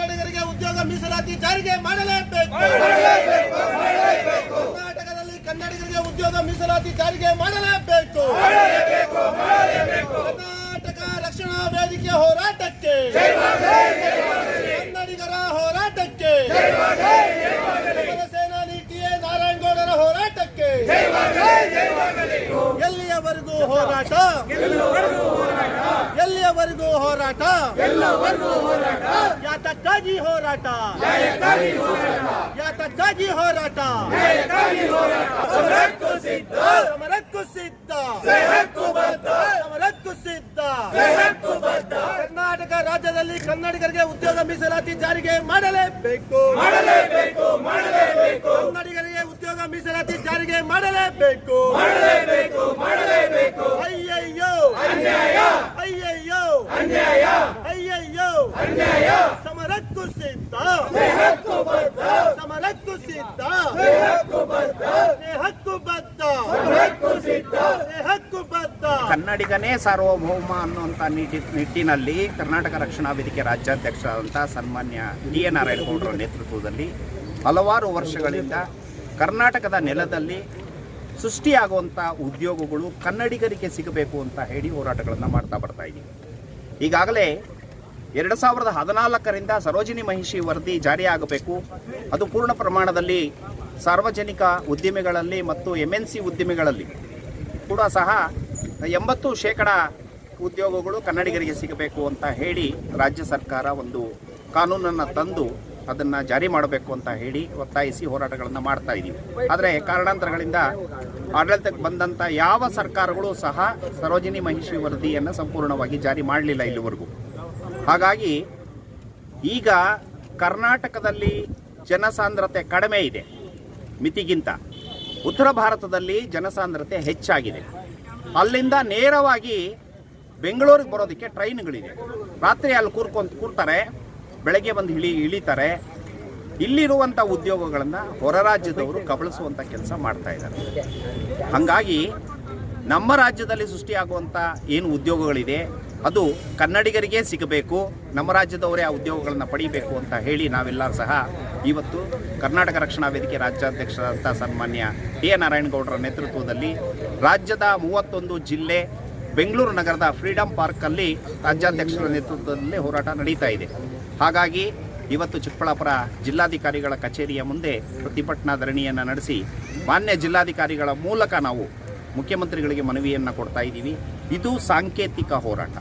ಮೀಸಲಾತಿ ಜಾರಿಗೆ ಮಾಡಲೇಬೇಕು. ಕರ್ನಾಟಕದಲ್ಲಿ ಕನ್ನಡಿಗರಿಗೆ ಉದ್ಯೋಗ ಮೀಸಲಾತಿ ಜಾರಿಗೆ ಮಾಡಲೇಬೇಕು. ಕರ್ನಾಟಕ ರಕ್ಷಣಾ ವೇದಿಕೆ ಹೋರಾಟಕ್ಕೆ. ಕನ್ನಡಿಗರ ಹೋರಾಟಕ್ಕೆ. ಸೇನಾನಿ ಟಿ ಎ ನಾರಾಯಣಗೌಡರ ಹೋರಾಟಕ್ಕೆ. ಎಲ್ಲಿಯವರೆಗೂ ಹೋರಾಟ? ಎಲ್ಲಿಯವರೆಗೂ ಹೋರಾಟ. ಯಾತಕ್ಕಾಗಿ ಹೋರಾಟ. ಯಾತಕ್ಕಾಗಿ ಹೋರಾಟ. ಸಮರಕ್ಕೂ ಸಿದ್ಧ. ಸಮರಕ್ಕೂ ಸಿದ್ಧ. ಸಮರಕ್ಕೂ ಸಿದ್ಧ. ಕರ್ನಾಟಕ ರಾಜ್ಯದಲ್ಲಿ ಕನ್ನಡಿಗರಿಗೆ ಉದ್ಯೋಗ ಮೀಸಲಾತಿ ಜಾರಿಗೆ ಮಾಡಲೇಬೇಕು. ಮಾಡಲೇಬೇಕು ಮಾಡಲೇಬೇಕು. ಕನ್ನಡಿಗರಿಗೆ ಉದ್ಯೋಗ ಮೀಸಲಾತಿ ಜಾರಿಗೆ ಮಾಡಲೇಬೇಕು. ಮಾಡಲೇಬೇಕು ಮಾಡಲೇಬೇಕು. ಅಯ್ಯಯ್ಯೋ. ಅನ್ಯಾಯ ಅಯ್ಯಯ್ಯೋ ಅನ್ಯಾಯ ಅಯ್ಯಯ್ಯೋ ಅನ್ಯಾಯ ಸಮರಕ್ಕೂ ಸಿದ್ಧ ಸಮರಕ್ಕೂ ಸಿದ್ಧ ಹಕ್ಕು ಬದ್ಧ ಹಕ್ಕು ಸಿದ್ಧ ಹಕ್ಕು ಬದ್ಧ ಕನ್ನಡಿಗನೇ ಸಾರ್ವಭೌಮ ಅನ್ನುವಂಥ ನಿಟ್ಟಿ ನಿಟ್ಟಿನಲ್ಲಿ ಕರ್ನಾಟಕ ರಕ್ಷಣಾ ವೇದಿಕೆ ರಾಜ್ಯಾಧ್ಯಕ್ಷರಾದಂಥ ಸನ್ಮಾನ್ಯ ಡಿ ಎ ನಾರಾಯಣಗೌಡರ ನೇತೃತ್ವದಲ್ಲಿ ಹಲವಾರು ವರ್ಷಗಳಿಂದ ಕರ್ನಾಟಕದ ನೆಲದಲ್ಲಿ ಸೃಷ್ಟಿಯಾಗುವಂಥ ಉದ್ಯೋಗಗಳು ಕನ್ನಡಿಗರಿಗೆ ಸಿಗಬೇಕು ಅಂತ ಹೇಳಿ ಹೋರಾಟಗಳನ್ನು ಮಾಡ್ತಾ ಬರ್ತಾ ಇದ್ದೀವಿ. ಈಗಾಗಲೇ ಎರಡು ಸಾವಿರದ ಹದಿನಾಲ್ಕರಿಂದ ಸರೋಜಿನಿ ಮಹಿಷಿ ವರದಿ ಜಾರಿಯಾಗಬೇಕು. ಅದು ಪೂರ್ಣ ಪ್ರಮಾಣದಲ್ಲಿ ಸಾರ್ವಜನಿಕ ಉದ್ದಿಮೆಗಳಲ್ಲಿ ಮತ್ತು ಎಂ ಎನ್ ಸಿ ಉದ್ದಿಮೆಗಳಲ್ಲಿ ಕೂಡ ಸಹ ಎಂಬತ್ತು ಶೇಕಡ ಉದ್ಯೋಗಗಳು ಕನ್ನಡಿಗರಿಗೆ ಸಿಗಬೇಕು ಅಂತ ಹೇಳಿ ರಾಜ್ಯ ಸರ್ಕಾರ ಒಂದು ಕಾನೂನನ್ನು ತಂದು ಅದನ್ನು ಜಾರಿ ಮಾಡಬೇಕು ಅಂತ ಹೇಳಿ ಒತ್ತಾಯಿಸಿ ಹೋರಾಟಗಳನ್ನು ಮಾಡ್ತಾ ಇದ್ದೀವಿ ಆದರೆ ಕಾರಣಾಂತರಗಳಿಂದ ಆಡಳಿತಕ್ಕೆ ಬಂದಂಥ ಯಾವ ಸರ್ಕಾರಗಳು ಸಹ ಸರೋಜಿನಿ ಮಹಿಷಿ ವರದಿಯನ್ನು ಸಂಪೂರ್ಣವಾಗಿ ಜಾರಿ ಮಾಡಲಿಲ್ಲ ಇಲ್ಲಿವರೆಗೂ. ಹಾಗಾಗಿ ಈಗ ಕರ್ನಾಟಕದಲ್ಲಿ ಜನಸಾಂದ್ರತೆ ಕಡಿಮೆ ಇದೆ ಮಿತಿಗಿಂತ. ಉತ್ತರ ಭಾರತದಲ್ಲಿ ಜನಸಾಂದ್ರತೆ ಹೆಚ್ಚಾಗಿದೆ. ಅಲ್ಲಿಂದ ನೇರವಾಗಿ ಬೆಂಗಳೂರಿಗೆ ಬರೋದಕ್ಕೆ ಟ್ರೈನ್ಗಳಿದೆ. ರಾತ್ರಿ ಅಲ್ಲಿ ಕೂರ್ಕೊಂತ, ಕೂರ್ತಾರೆ, ಬೆಳಗ್ಗೆ ಬಂದು ಇಳಿ, ಇಳಿತಾರೆ. ಇಲ್ಲಿರುವಂಥ ಉದ್ಯೋಗಗಳನ್ನು ಹೊರ ರಾಜ್ಯದವರು ಕಬಳಿಸುವಂಥ ಕೆಲಸ ಮಾಡ್ತಾ ಇದ್ದಾರೆ. ಹಾಗಾಗಿ ನಮ್ಮ ರಾಜ್ಯದಲ್ಲಿ ಸೃಷ್ಟಿಯಾಗುವಂಥ ಏನು ಉದ್ಯೋಗಗಳಿದೆ ಅದು ಕನ್ನಡಿಗರಿಗೆ ಸಿಗಬೇಕು, ನಮ್ಮ ರಾಜ್ಯದವರೇ ಆ ಉದ್ಯೋಗಗಳನ್ನು ಪಡೀಬೇಕು ಅಂತ ಹೇಳಿ ನಾವೆಲ್ಲರೂ ಸಹ ಇವತ್ತು ಕರ್ನಾಟಕ ರಕ್ಷಣಾ ವೇದಿಕೆ ರಾಜ್ಯಾಧ್ಯಕ್ಷರಾದಂಥ ಸನ್ಮಾನ್ಯ ಟಿ ಎ ನಾರಾಯಣಗೌಡರ ನೇತೃತ್ವದಲ್ಲಿ ರಾಜ್ಯದ ಮೂವತ್ತೊಂದು ಜಿಲ್ಲೆ ಬೆಂಗಳೂರು ನಗರದ ಫ್ರೀಡಂ ಪಾರ್ಕಲ್ಲಿ ರಾಜ್ಯಾಧ್ಯಕ್ಷರ ನೇತೃತ್ವದಲ್ಲಿ ಹೋರಾಟ ನಡೀತಾ ಇದೆ. ಹಾಗಾಗಿ ಇವತ್ತು ಚಿಕ್ಕಬಳ್ಳಾಪುರ ಜಿಲ್ಲಾಧಿಕಾರಿಗಳ ಕಚೇರಿಯ ಮುಂದೆ ಪ್ರತಿಭಟನಾ ಧರಣಿಯನ್ನು ನಡೆಸಿ ಮಾನ್ಯ ಜಿಲ್ಲಾಧಿಕಾರಿಗಳ ಮೂಲಕ ನಾವು ಮುಖ್ಯಮಂತ್ರಿಗಳಿಗೆ ಮನವಿಯನ್ನು ಕೊಡ್ತಾ ಇದ್ದೀವಿ. ಇದು ಸಾಂಕೇತಿಕ ಹೋರಾಟ.